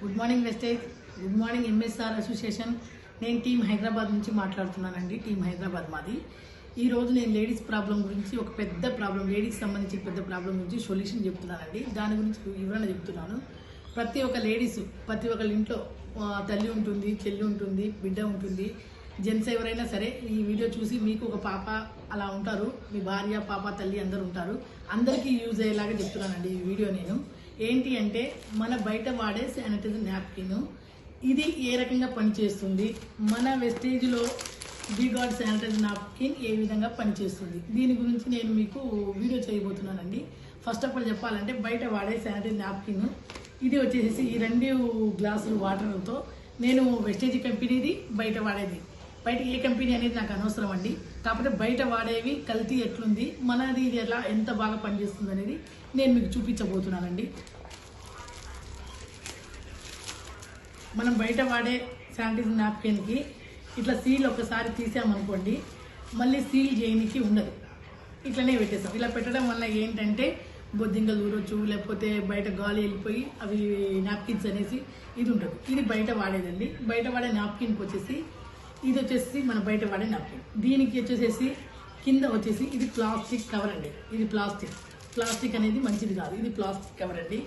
Good morning Vestige good morning MSR association నేను team Hyderabad నుంచి మాట్లాడుతున్నానండి. టీం హైదరాబాద్ మాది. ఈరోజు నేను లేడీస్ ప్రాబ్లం గురించి ఒక పెద్ద ప్రాబ్లం లేడీస్ సంబంధించిన పెద్ద ప్రాబ్లం గురించి సొల్యూషన్ చెప్తున్నానండి. దాని గురించి వివరణ చెప్తున్నాను. ప్రతి ఒక్క లేడీస్ ప్రతి ఒక్కళ్ళ ఇంట్లో తల్లి ఉంటుంది చెల్లి ఉంటుంది బిడ్డ ఉంటుంది. జెంట్స్ ఎవరైనా సరే ఈ వీడియో చూసి మీకు ఒక పాప అలా ఉంటారు. మీ భార్య పాప తల్లి అందరు ఉంటారు. అందరికీ యూజ్ అయ్యేలాగా చెప్తున్నానండి ఈ వీడియో నేను. ఏంటి అంటే మన బయట వాడే శానిటైజర్ నాప్కిన్. ఇది ఏ రకంగా పనిచేస్తుంది? మన వెస్టేజ్లో బీగాడ్ శానిటైజర్ నాప్కిన్ ఏ విధంగా పనిచేస్తుంది? దీని గురించి నేను మీకు వీడియో చేయబోతున్నానండి. ఫస్ట్ ఆఫ్ ఆల్ చెప్పాలంటే బయట వాడే శానిటైజర్ నాప్కిన్. ఇది వచ్చేసి ఈ రెండు గ్లాసులు వాటర్తో నేను వెస్టేజ్ కంపెనీది బయట వాడేది. బయట ఏ కంపెనీ అనేది నాకు అనవసరం అండి. కాకపోతే బయట వాడేవి కల్తీ ఎట్లుంది మనది ఇది ఎలా ఎంత బాగా పనిచేస్తుంది అనేది నేను మీకు చూపించబోతున్నానండి. మనం బయట వాడే శానిటైజర్ నాప్కిన్కి ఇట్లా సీల్ ఒకసారి తీసామనుకోండి మళ్ళీ సీల్ చేయనికి ఉండదు. ఇట్లనే పెట్టేస్తాం. ఇలా పెట్టడం వల్ల ఏంటంటే బొద్దింగలు ఊరొచ్చు లేకపోతే బయట గాలి వెళ్ళిపోయి అవి నాప్కిన్స్ అనేసి ఇది ఉండదు. ఇది బయట వాడేదండి. బయట వాడే నాప్కిన్కి వచ్చేసి ఇది వచ్చేసి మన బయట వాడే నాప్కిన్. దీనికి వచ్చేసేసి కింద వచ్చేసి ఇది ప్లాస్టిక్ కవర్ అండి. ఇది ప్లాస్టిక్. ప్లాస్టిక్ అనేది మంచిది కాదు. ఇది ప్లాస్టిక్ కవర్ అండి.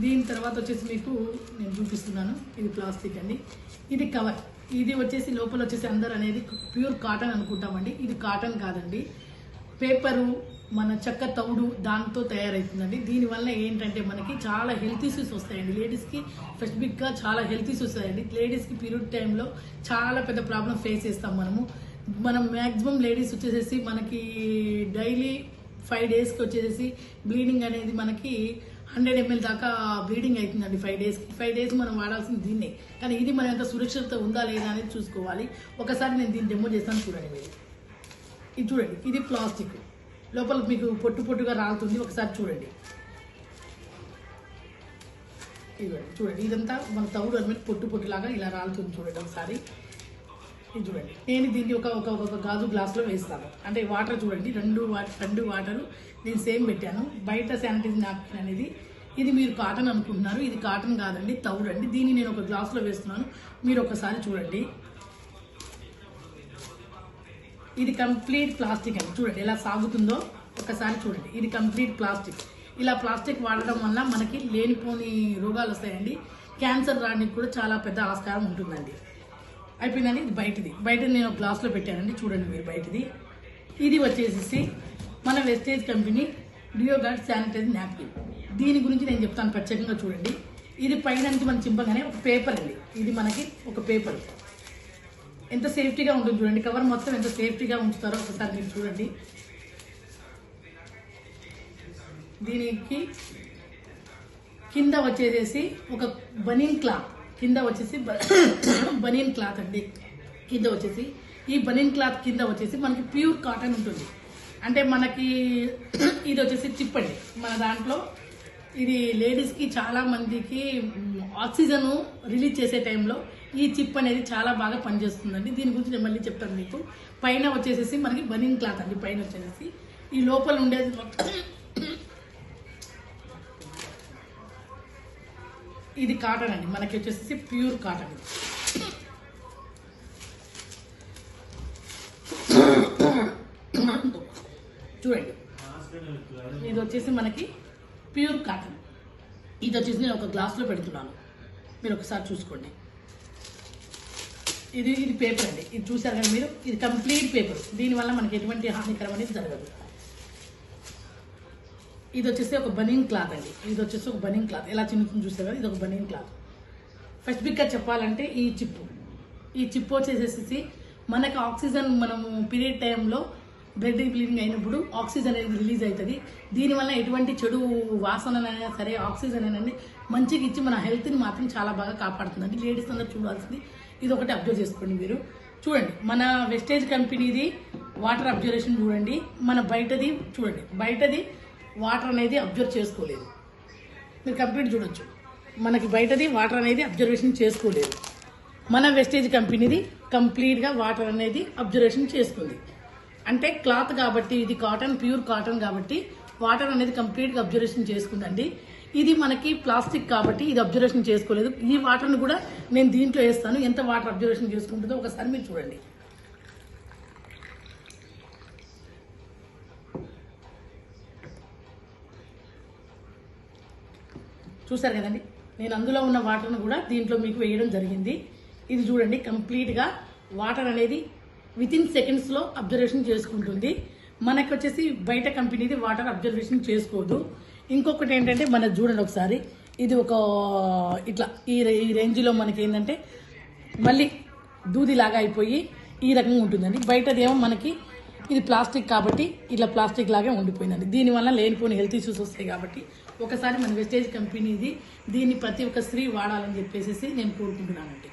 దీని తర్వాత వచ్చేసి మీకు నేను చూపిస్తున్నాను. ఇది ప్లాస్టిక్ అండి. ఇది కవర్. ఇది వచ్చేసి లోపల వచ్చేసి అందరు అనేది ప్యూర్ కాటన్ అనుకుంటామండి. ఇది కాటన్ కాదండి. పేపరు మన చెక్క తౌడు దాంతో తయారవుతుందండి దీనివల్ల ఏంటంటే మనకి చాలా హెల్త్ ఇష్యూస్ వస్తాయండి. లేడీస్కి స్పెసిఫిక్గా చాలా హెల్త్ ఇష్యూస్ వస్తాయండి. లేడీస్కి పీరియడ్ టైంలో చాలా పెద్ద ప్రాబ్లం ఫేస్ చేస్తాం మనము. మనం మ్యాక్సిమం లేడీస్ వచ్చేసేసి మనకి డైలీ ఫైవ్ డేస్కి వచ్చేసి బ్లీడింగ్ అనేది మనకి హండ్రెడ్ ఎంఎల్ దాకా బ్లీడింగ్ అవుతుందండి ఫైవ్ డేస్కి ఫైవ్ డేస్ మనం వాడాల్సింది దీన్నే. కానీ ఇది మన ఎంత సురక్షిత ఉందా లేదా అనేది చూసుకోవాలి. ఒకసారి నేను దీన్ని డెమో చేస్తాను చూడండి మీరు. ఇది చూడండి ఇది ప్లాస్టిక్ లోపల మీకు పొట్టు పొట్టుగా రాలుతుంది ఒకసారి చూడండి. ఇదిగోండి చూడండి ఇదంతా మన తవుడు అనమాట పొట్టు పొట్టులాగా ఇలా రాలుతుంది చూడండి ఒకసారి. ఇది చూడండి. నేను దీన్ని ఒక ఒక ఒక గాజు గ్లాస్లో వేస్తాను. అంటే వాటర్ చూడండి. రెండు వా- రెండు వాటరు నేను సేమ్ పెట్టాను. బయట శానిటైజ్ నాప్కిన్ అనేది ఇది మీరు కాటన్ అనుకుంటున్నారు. ఇది కాటన్ కాదండి తవుడు అండి. దీన్ని నేను ఒక గ్లాస్లో వేస్తున్నాను. మీరు ఒకసారి చూడండి. ఇది కంప్లీట్ ప్లాస్టిక్ అండి. చూడండి ఎలా సాగుతుందో ఒకసారి చూడండి. ఇది కంప్లీట్ ప్లాస్టిక్. ఇలా ప్లాస్టిక్ వాడడం వల్ల మనకి లేనిపోని రోగాలు వస్తాయండి. క్యాన్సర్ రావడానికి కూడా చాలా పెద్ద ఆస్కారం ఉంటుందండి. అయిపోయిందండి ఇది బయటది. బయట నేను ఒక గ్లాస్లో పెట్టానండి చూడండి మీరు బయటది. ఇది వచ్చేసేసి మన Vestige company Deoguard sanitiser napkin దీని గురించి నేను చెప్తాను ప్రత్యేకంగా చూడండి. ఇది పైన నుంచి మనం చింపగానే ఒక పేపర్ అండి. ఇది మనకి ఒక పేపర్ ఎంత సేఫ్టీగా ఉంటుంది చూడండి. కవర్ మొత్తం ఎంత సేఫ్టీగా ఉంచుతారో ఒకసారి మీరు చూడండి. దీనికి కింద వచ్చేసేసి ఒక బనీన్ క్లాత్ కింద వచ్చేసి బ- బనీన్ క్లాత్ అండి. కింద వచ్చేసి. ఈ బనీన్ క్లాత్ కింద వచ్చేసి మనకి ప్యూర్ కాటన్ ఉంటుంది. అంటే మనకి ఇది వచ్చేసి చిప్ అండి. మన దాంట్లో ఇది లేడీస్కి చాలా మందికి ఆక్సిజన్ రిలీజ్ చేసే టైంలో ఈ చిప్ అనేది చాలా బాగా పనిచేస్తుందండి. దీని గురించి నేను మళ్ళీ చెప్తాను మీకు. పైన వచ్చేసేసి మనకి బనీన్ క్లాత్ అండి. పైన వచ్చేసేసి. ఈ లోపల ఉండేది ఇది కాటన్ అండి. మనకి వచ్చేసి ప్యూర్ కాటన్ చూడండి. ఇది వచ్చేసి మనకి ప్యూర్ కాటన్ ఇది వచ్చేసి నేను ఒక గ్లాస్లో పెడుతున్నాను. మీరు ఒకసారి చూసుకోండి. ఇది ఇది పేపర్ అండి. ఇది చూసారు కానీ మీరు? ఇది కంప్లీట్ పేపర్ దీనివల్ల మనకి ఎటువంటి హానికరం అనేది జరగదు. ఇది వచ్చేసి ఒక బనీన్ క్లాత్ అండి. ఇది వచ్చేసి ఒక బనీన్ క్లాత్. ఎలా చిన్న చూస్తే కదా? ఇది ఒక బనీన్ క్లాత్. ఫస్ట్ బిగ్గా చెప్పాలంటే ఈ చిప్పు. ఈ చిప్పు వచ్చేసేసి మనకు ఆక్సిజన్ మనము పీరియడ్ టైంలో బ్లడ్ బ్లీడింగ్ అయినప్పుడు ఆక్సిజన్ అనేది రిలీజ్ అవుతుంది. దీనివల్ల ఎటువంటి చెడు వాసననైనా సరే ఆక్సిజన్ అనేది మంచిగా ఇచ్చి మన హెల్త్ని మాత్రం చాలా బాగా కాపాడుతుందండి లేడీస్ అందరూ చూడాల్సింది. ఇది ఒకటి అబ్జర్వ్ చేసుకోండి మీరు. చూడండి మన వెస్టేజ్ కంపెనీది వాటర్ అబ్జర్వేషన్ చూడండి. మన బయటది చూడండి. బయటది వాటర్ అనేది అబ్జర్వ్ చేసుకోలేదు. మీరు కంప్లీట్ చూడొచ్చు. మనకి బయటది వాటర్ అనేది అబ్జర్వేషన్ చేసుకోలేదు. మన వెస్టేజ్ కంపెనీది కంప్లీట్గా వాటర్ అనేది అబ్జర్వేషన్ చేసుకుంది. అంటే క్లాత్ కాబట్టి ఇది కాటన్ ప్యూర్ కాటన్ కాబట్టి వాటర్ అనేది కంప్లీట్గా అబ్జర్వేషన్ చేసుకుందండి. ఇది మనకి ప్లాస్టిక్ కాబట్టి ఇది అబ్జర్వేషన్ చేసుకోలేదు. ఈ వాటర్ని కూడా నేను దీంట్లో వేస్తాను. ఎంత వాటర్ అబ్జర్వేషన్ చేసుకుంటుందో ఒకసారి మీరు చూడండి. చూసారు కదండి? నేను అందులో ఉన్న వాటర్ను కూడా దీంట్లో మీకు వేయడం జరిగింది. ఇది చూడండి కంప్లీట్గా వాటర్ అనేది వితిన్ సెకండ్స్లో అబ్జర్వేషన్ చేసుకుంటుంది. మనకు వచ్చేసి బయట కంపెనీది వాటర్ అబ్జర్వేషన్ చేసుకోదు. ఇంకొకటి ఏంటంటే మన చూడండి ఒకసారి. ఇది ఒక ఇట్లా ఈ ఈ రేంజ్లో మనకి ఏంటంటే మళ్ళీ దూదిలాగా అయిపోయి ఈ రకంగా ఉంటుందండి. బయటదేమో మనకి ఇది ప్లాస్టిక్ కాబట్టి ఇట్లా ప్లాస్టిక్ లాగే ఉండిపోయిందండి. దీనివల్ల లేనిపోయిన హెల్త్ ఇష్యూస్ వస్తాయి కాబట్టి ఒకసారి మన వెస్టేజ్ కంపెనీది దీన్ని ప్రతి ఒక్క స్త్రీ వాడాలని చెప్పేసి నేను కోరుకుంటున్నానండి.